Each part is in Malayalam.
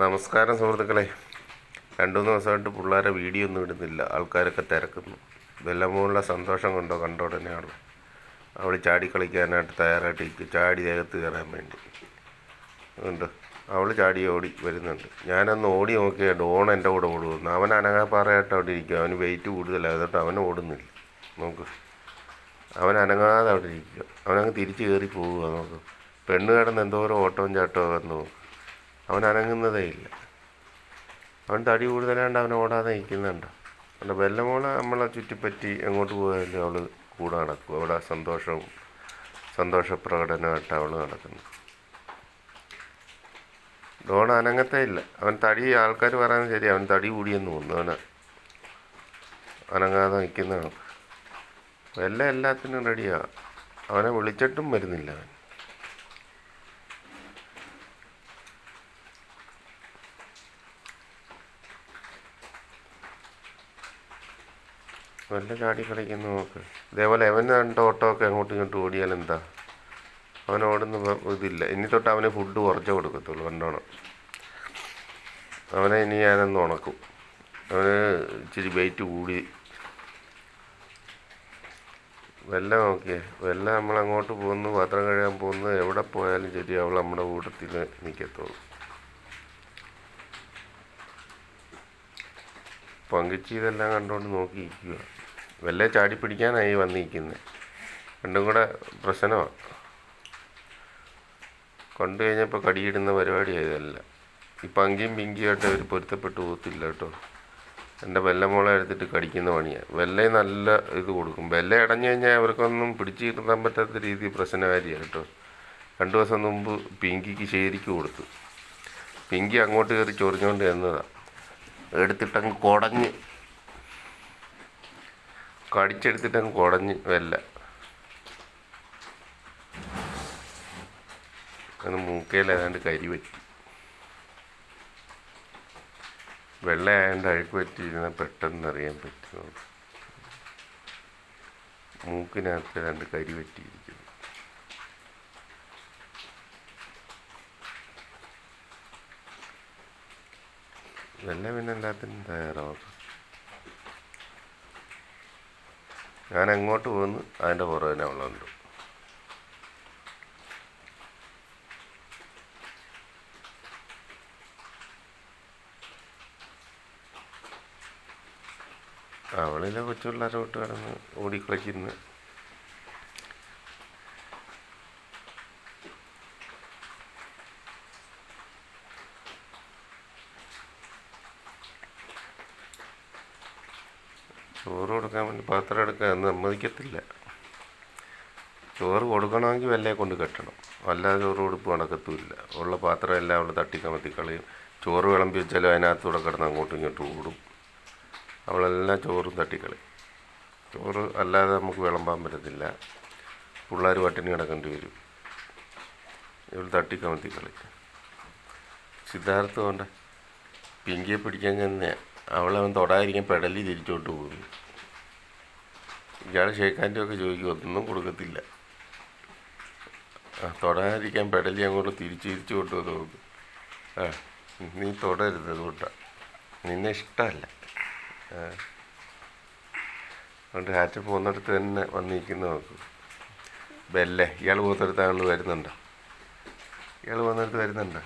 നമസ്കാരം സുഹൃത്തുക്കളെ. രണ്ടു മൂന്ന് ദിവസമായിട്ട് പിള്ളേരെ വീഡിയോ ഒന്നും ഇടുന്നില്ല. ആൾക്കാരൊക്കെ തിരക്കുന്നു. വെല്ലമോളിലെ സന്തോഷം കൊണ്ടോ? കണ്ട തന്നെയാണല്ലോ അവൾ ചാടി കളിക്കാനായിട്ട് തയ്യാറായിട്ട് ഇരിക്കും. ചാടി ദേഹത്ത് കയറാൻ വേണ്ടി. ഉണ്ട് അവൾ ചാടി ഓടി വരുന്നുണ്ട്. ഞാനൊന്ന് ഓടി നോക്കിയ ഡോൺ എന്റെ കൂടെ ഓടുന്നു അവൻ അനങ്ങാപ്പാറയായിട്ട് അവിടെ ഇരിക്കും. അവന് വെയിറ്റ് കൂടുതലാണ് അതുകൊണ്ട് അവൻ ഓടുന്നില്ല. നോക്ക്. അവൻ അനങ്ങാതെ അവിടെ ഇരിക്കുക അവനങ്ങ് തിരിച്ച് കയറി പോവുക. നോക്ക്. പെണ്ണ് കിടന്ന് എന്തോരം ഓട്ടവും ചാട്ടവും നോക്ക്. അവൻ അനങ്ങുന്നതേ ഇല്ല. അവൻ തടി കൂടുതലാണ്ട് അവൻ ഓടാതെ നിൽക്കുന്നുണ്ട്. അവന്റെ വെല്ലമോളെ നമ്മളെ ചുറ്റിപ്പറ്റി എങ്ങോട്ട് പോയാലും അവൾ കൂടെ നടക്കും. അവിടെ സന്തോഷവും സന്തോഷപ്രകടനമായിട്ട് അവൾ നടക്കുന്നു. ഡോൺ അനങ്ങത്തേ ഇല്ല. അവൻ തടി ആൾക്കാർ പറയുന്നത് ശരി അവൻ തടി കൂടിയെന്ന് തോന്നുന്നു. അവന് അനങ്ങാതെ നിൽക്കുന്നതാണ്. വെല്ല എല്ലാത്തിനും റെഡിയാ. അവനെ വിളിച്ചിട്ടും വരുന്നില്ല അവൻ. വല്ല ചാടി കളിക്കുന്നു നോക്ക്. ഇതേപോലെ അവന് രണ്ട് ഓട്ടമൊക്കെ അങ്ങോട്ടും ഇങ്ങോട്ടും ഓടിയാൽ എന്താ? വ- ഇതില്ല. ഇനി തൊട്ട് അവന് ഫുഡ് കുറച്ചേ കൊടുക്കത്തുള്ളൂ കണ്ടോണം അവനെ ഇനി ഞാനൊന്ന് ഉണക്കും. അവന് ഇച്ചിരി വെയിറ്റ് കൂടി. വെല്ല നോക്കിയേ. വെല്ല നമ്മൾ അങ്ങോട്ട് പോകുന്നു പാത്രം കഴുകാൻ പോകുന്നു. എവിടെ പോയാലും ശരി അവൾ നമ്മുടെ കൂട്ടത്തിൽ നിൽക്കത്തുള്ളൂ. പങ്കിച്ച് ഇതെല്ലാം കണ്ടുകൊണ്ട് നോക്കിയിരിക്കുക വല്ല ചാടി പിടിക്കാനായി വന്നിരിക്കുന്നത് രണ്ടും കൂടെ പ്രശ്നമാണ് കൊണ്ടു കഴിഞ്ഞപ്പോൾ കടിയിടുന്ന പരിപാടിയായതല്ല ഈ അങ്കിയും പിങ്കിയായിട്ട് അവർ പൊരുത്തപ്പെട്ടു പോകത്തില്ല കേട്ടോ. എന്റെ വെല്ലമോളെ എടുത്തിട്ട് കടിക്കുന്ന പണിയാണ് വെല്ല നല്ല ഇത് കൊടുക്കും. വെല്ല ഇടഞ്ഞു കഴിഞ്ഞാൽ അവർക്കൊന്നും പിടിച്ച് കിട്ടാൻ പറ്റാത്ത രീതി പ്രശ്നകാരിയാണ് കേട്ടോ. രണ്ടു ദിവസം മുമ്പ് പിങ്കിക്ക് ശരിക്ക് കൊടുത്തു. പിങ്കി അങ്ങോട്ട് കയറി ചൊറിഞ്ഞുകൊണ്ട് എന്നതാണ് എടുത്തിട്ടങ്ങ് കുടഞ്ഞ് കടിച്ചെടുത്തിട്ടങ്ങ് കുടഞ്ഞ് വല്ല. അത് മൂക്കയിൽ കരി പറ്റി. വെള്ള ആയതുകൊണ്ട് അഴുക്ക് പറ്റിയിരുന്ന പെട്ടെന്ന് അറിയാൻ പറ്റും മൂക്കിനകത്ത് ഏതാണ്ട് കരി പറ്റിയിരിക്കുന്നു. വെള്ളം പിന്നെ എല്ലാത്തിനും തയ്യാറാവും. ഞാൻ എങ്ങോട്ട് പോകുന്നു അതിന്റെ പുറകെ അവളുണ്ട് അവളിലെ കൊച്ചുപിള്ളേരെ വിട്ട് കിടന്ന് ഓടിക്കളിക്കുന്നു ചോറ് കൊടുക്കാൻ വേണ്ടി പാത്രം എടുക്കാൻ സമ്മതിക്കത്തില്ല. ചോറ് കൊടുക്കണമെങ്കിൽ വല്ലേ കൊണ്ട് കെട്ടണം. അല്ലാതെ ചോറ് കൊടുപ്പ് നടക്കത്തുമില്ല. ഉള്ള പാത്രം എല്ലാം അവൾ തട്ടിക്കമത്തി കളയും. ചോറ് വിളമ്പി വെച്ചാലും അതിനകത്തൂടെ കിടന്ന് അങ്ങോട്ടും ഇങ്ങോട്ടും ഓടും. അവളെല്ലാം ചോറും തട്ടിക്കളയും ചോറ് അല്ലാതെ നമുക്ക് വിളമ്പാൻ പറ്റത്തില്ല. പിള്ളേർ പട്ടിണി കിടക്കേണ്ടി വരും. ഇവൾ തട്ടിക്കമത്തി കളി സിദ്ധാർത്ഥ കൊണ്ട് പിങ്കിയെ പിടിക്കാൻ തന്നെ അവളവൻ തൊടാതിരിക്കാൻ പെടലി തിരിച്ചോട്ട് പോകുന്നു. ഇയാൾ ഷേഖാന്റെ ഒക്കെ ചോദിക്കും ഒന്നും കൊടുക്കത്തില്ല. തൊടാതിരിക്കാൻ പെടലി അങ്ങോട്ട് തിരിച്ചു തിരിച്ചു കൊണ്ടു നോക്കും. ആ നീ തൊടരുത് അതുകൊണ്ട. നിന്നെ ഇഷ്ടമല്ല. അതുകൊണ്ട് ഹാറ്റ് പോകുന്നിടത്ത് തന്നെ വന്നിരിക്കുന്ന നോക്കും. ബെല്ലേ ഇയാൾ പോകുന്നിടത്ത് ആൾ വരുന്നുണ്ടോ? ഇയാൾ പോകുന്നിടത്ത് വരുന്നുണ്ടോ?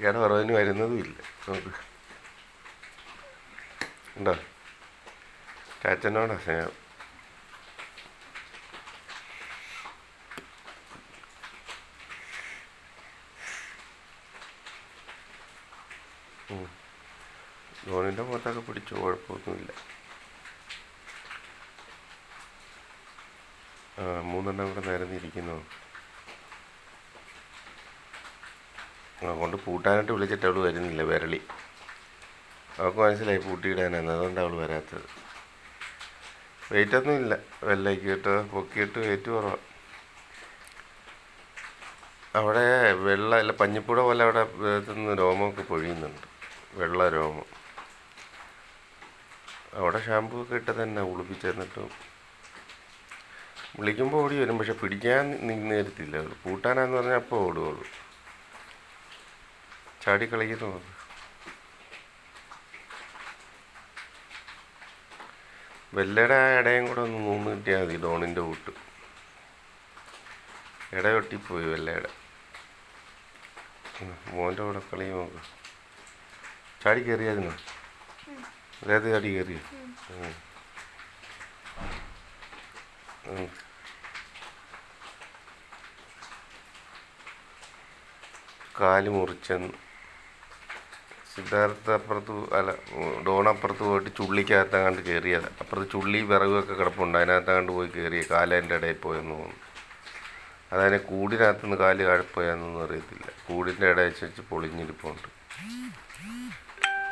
ഇയാൾ പറഞ്ഞു വരുന്നതും ഇല്ല. നോക്ക്. ഉണ്ടോ? ചാച്ചനോടാ സ്നേഹം. ധോണിന്റെ മുഖത്തൊക്കെ പിടിച്ചു കുഴപ്പമൊന്നുമില്ല. ആ മൂന്നെണ്ണം കൂടെ നിരന്നിരിക്കുന്നു അതുകൊണ്ട് പൂട്ടാനായിട്ട് വിളിച്ചിട്ട് അവൾ വരുന്നില്ല വിരളി. അവൾക്ക് മനസ്സിലായി പൂട്ടിയിടാനാണ് അതുകൊണ്ട് അവൾ വരാത്തത്. വെയിറ്റൊന്നും ഇല്ല. കേട്ടോ പൊക്കിയിട്ട് വെയിറ്റ് കുറവാണ് അവിടെ വെള്ള അല്ല പഞ്ഞിപ്പുട പോലെ അവിടെ നിന്ന് രോമമൊക്കെ പൊഴിയുന്നുണ്ട്. വെള്ള രോമം. അവിടെ ഷാമ്പു ഒക്കെ ഇട്ട് തന്നെ ഉളിപ്പിച്ചെന്നിട്ട് വിളിക്കുമ്പോൾ ഓടി വരും. പക്ഷെ പിടിക്കാൻ നേരത്തില്ല പൂട്ടാനാന്ന് പറഞ്ഞാൽ അപ്പോൾ ഓടുകയുള്ളൂ ചാടി കളിക്കുന്നു. വെല്ലയുടെ ആ ഇടയും കൂടെ ഒന്ന് മൂന്ന് കിട്ടിയാൽ മതി ഡോണിന്റെ കൂട്ട്. ഇട വെട്ടിപ്പോയി വെല്ലയുടെ. മോന്റെ കൂടെ കളി നോക്ക് ചാടി കയറിയായിരുന്നു? അതായത് ചാടി കയറിയോ. കാൽ മുറിച്ചെന്ന്. സിദ്ധാർത്ഥ അപ്പുറത്ത് അല്ല ഡോണപ്പുറത്ത് പോയിട്ട് ചുള്ളിക്കകത്തങ്ങാണ്ട് കയറിയത് അപ്പുറത്ത് ചുള്ളി വിറകൊക്കെ കിടപ്പുണ്ട് അതിനകത്തങ്ങാണ്ട് പോയി കയറിയ കാലേന്റെ ഇടയിൽ പോയെന്ന് തോന്നുന്നു. അതതിനെ കൂടിനകത്ത് നിന്ന് കാൽ കാഴ്പോയെന്നൊന്നും അറിയത്തില്ല. കൂടിന്റെ ഇടയിൽ വെച്ച് പൊളിഞ്ഞിരിപ്പുണ്ട്.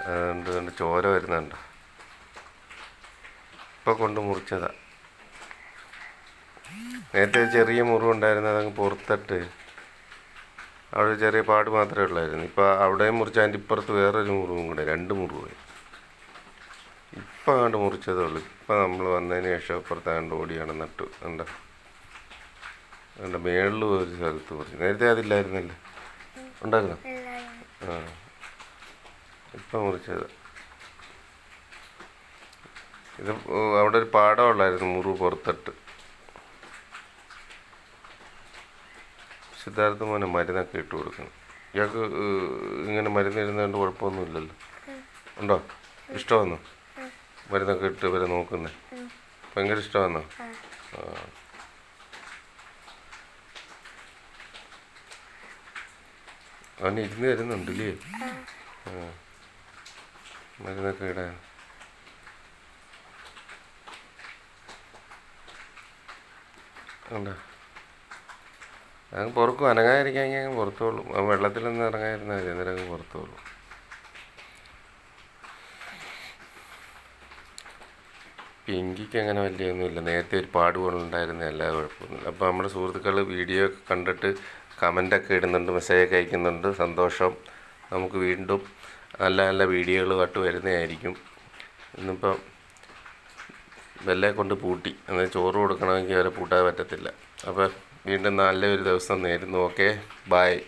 അതുകൊണ്ട് കണ്ട് ചോര വരുന്നുണ്ട്. ഇപ്പം കൊണ്ട് മുറിച്ചതാ. നേരത്തെ ചെറിയ മുറിവുണ്ടായിരുന്നു അതങ്ങ് പുറത്തിട്ട് അവിടെ ചെറിയ പാട് മാത്രമേ ഉള്ളായിരുന്നു. ഇപ്പം അവിടെയും മുറിച്ച് അതിന്റെ ഇപ്പുറത്ത് വേറൊരു മുറിവും കൂടെ രണ്ട് മുറിവ് ഇപ്പം അങ്ങോട്ട് മുറിച്ചതേ ഉള്ളൂ. ഇപ്പം നമ്മൾ വന്നതിന് ശേഷം ഇപ്പുറത്ത് അങ്ങോട്ട് ഓടിയാണ് നട്ടു. എന്താ എന്താ മേളിൽ ഒരു സ്ഥലത്ത് മുറിച്ചു. നേരത്തെ അതില്ലായിരുന്നല്ലേ? ഉണ്ടായിരുന്നോ? ആ. ഇപ്പം മുറിച്ചത്. ഇത് അവിടെ ഒരു പാടം ഉള്ളായിരുന്നു മുറിവ് പുറത്തിട്ട്. സിദ്ധാർത്ഥ മോനെ മരുന്നൊക്കെ ഇട്ട് കൊടുക്കണം. ഇയാൾക്ക് ഇങ്ങനെ മരുന്ന് ഇരുന്നുകൊണ്ട് കുഴപ്പമൊന്നുമില്ലല്ലോ. ഉണ്ടോ? ഇഷ്ടമാണോ മരുന്നൊക്കെ ഇട്ട് വരെ നോക്കുന്നേ. ഭയങ്കര ഇഷ്ടമാണോ അവന് ഇരുന്ന് തരുന്നുണ്ടല്ലേ? ഇല്ലേ മരുന്നൊക്കെ ഇടാൻ. ഉണ്ടോ അങ്ങ് പുറക്കും. അനങ്ങാതിരിക്കാമെങ്കിൽ അങ്ങ് പുറത്തോളും. ആ വെള്ളത്തിലൊന്നും ഇറങ്ങാതിരുന്നാൽ മതി. അന്നേരം അങ്ങ് പുറത്തോളും. പിങ്കിക്ക് അങ്ങനെ വലിയൊന്നുമില്ല. നേരത്തെ ഒരു പാടുകളുണ്ടായിരുന്ന എല്ലാ കുഴപ്പമൊന്നുമില്ല. അപ്പോൾ നമ്മുടെ സുഹൃത്തുക്കൾ വീഡിയോ ഒക്കെ കണ്ടിട്ട് കമന്റൊക്കെ ഇടുന്നുണ്ട്. മെസ്സേജൊക്കെ അയക്കുന്നുണ്ട്. സന്തോഷം. നമുക്ക് വീണ്ടും നല്ല നല്ല വീഡിയോകളുമായിട്ട് വരുന്നതായിരിക്കും. ഇന്നിപ്പം വെല്ലെ കൊണ്ട് പൂട്ടി. എന്നാൽ ചോറ് കൊടുക്കണമെങ്കിൽ അവരെ പൂട്ടാൻ പറ്റത്തില്ല. അപ്പോൾ വീണ്ടും നല്ലൊരു ദിവസം നേരുന്നു. Okay bye